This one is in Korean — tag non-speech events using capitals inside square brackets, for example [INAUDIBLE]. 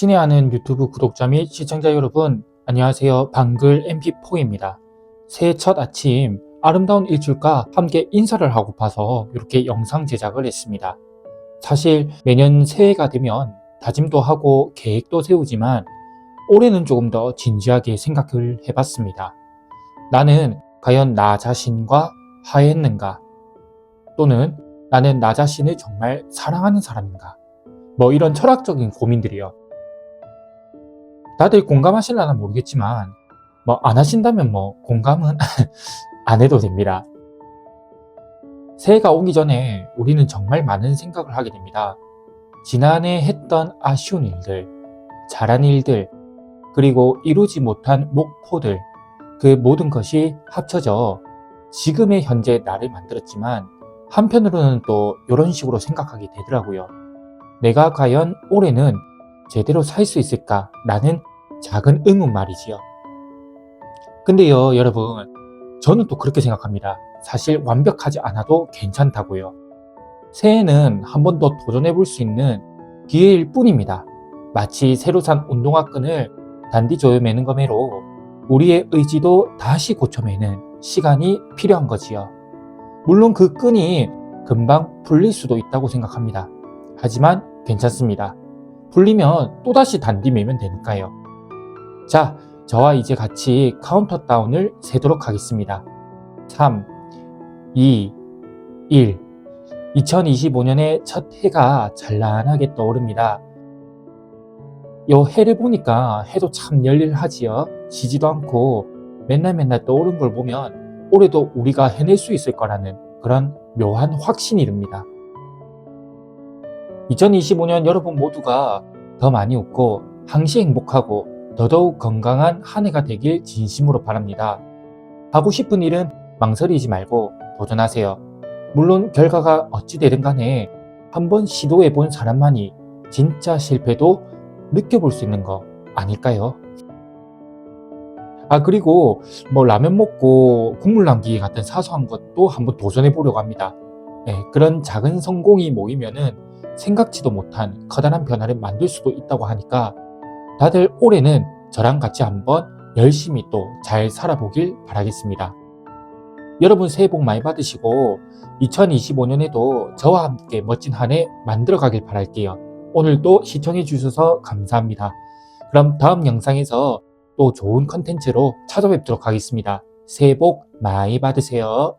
친애하는 유튜브 구독자 및 시청자 여러분, 안녕하세요. 방글 MP4입니다. 새해 첫 아침 아름다운 일출과 함께 인사를 하고파서 이렇게 영상 제작을 했습니다. 사실 매년 새해가 되면 다짐도 하고 계획도 세우지만 올해는 조금 더 진지하게 생각을 해봤습니다. 나는 과연 나 자신과 화해했는가? 또는 나는 나 자신을 정말 사랑하는 사람인가? 뭐 이런 철학적인 고민들이요. 다들 공감하실라나 모르겠지만 뭐 안 하신다면 뭐 공감은 [LAUGHS] 안 해도 됩니다. 새해가 오기 전에 우리는 정말 많은 생각을 하게 됩니다. 지난해 했던 아쉬운 일들, 잘한 일들, 그리고 이루지 못한 목표들, 그 모든 것이 합쳐져 지금의 현재 나를 만들었지만 한편으로는 또 이런 식으로 생각하게 되더라고요. 내가 과연 올해는 제대로 살 수 있을까? 라는 작은 의문 말이지요. 근데요, 여러분, 저는 또 그렇게 생각합니다. 사실 완벽하지 않아도 괜찮다고요. 새해는 한 번 더 도전해 볼 수 있는 기회일 뿐입니다. 마치 새로 산 운동화 끈을 단디 조여매는 거매로 우리의 의지도 다시 고쳐매는 시간이 필요한 거지요. 물론 그 끈이 금방 풀릴 수도 있다고 생각합니다. 하지만 괜찮습니다. 풀리면 또다시 단디 매면 되니까요. 자, 저와 이제 같이 카운터 다운을 세도록 하겠습니다. 3, 2, 1. 2025년의 첫 해가 찬란하게 떠오릅니다. 요 해를 보니까 해도 참 열일하지요. 지지도 않고 맨날 맨날 떠오른 걸 보면 올해도 우리가 해낼 수 있을 거라는 그런 묘한 확신이 듭니다. 2025년 여러분 모두가 더 많이 웃고 항시 행복하고 더더욱 건강한 한 해가 되길 진심으로 바랍니다. 하고 싶은 일은 망설이지 말고 도전하세요. 물론 결과가 어찌 되든 간에 한번 시도해 본 사람만이 진짜 실패도 느껴볼 수 있는 거 아닐까요? 아, 그리고 뭐 라면 먹고 국물 남기기 같은 사소한 것도 한번 도전해 보려고 합니다. 네, 그런 작은 성공이 모이면은 생각지도 못한 커다란 변화를 만들 수도 있다고 하니까 다들 올해는 저랑 같이 한번 열심히 또 잘 살아보길 바라겠습니다. 여러분 새해 복 많이 받으시고 2025년에도 저와 함께 멋진 한 해 만들어 가길 바랄게요. 오늘도 시청해 주셔서 감사합니다. 그럼 다음 영상에서 또 좋은 컨텐츠로 찾아뵙도록 하겠습니다. 새해 복 많이 받으세요.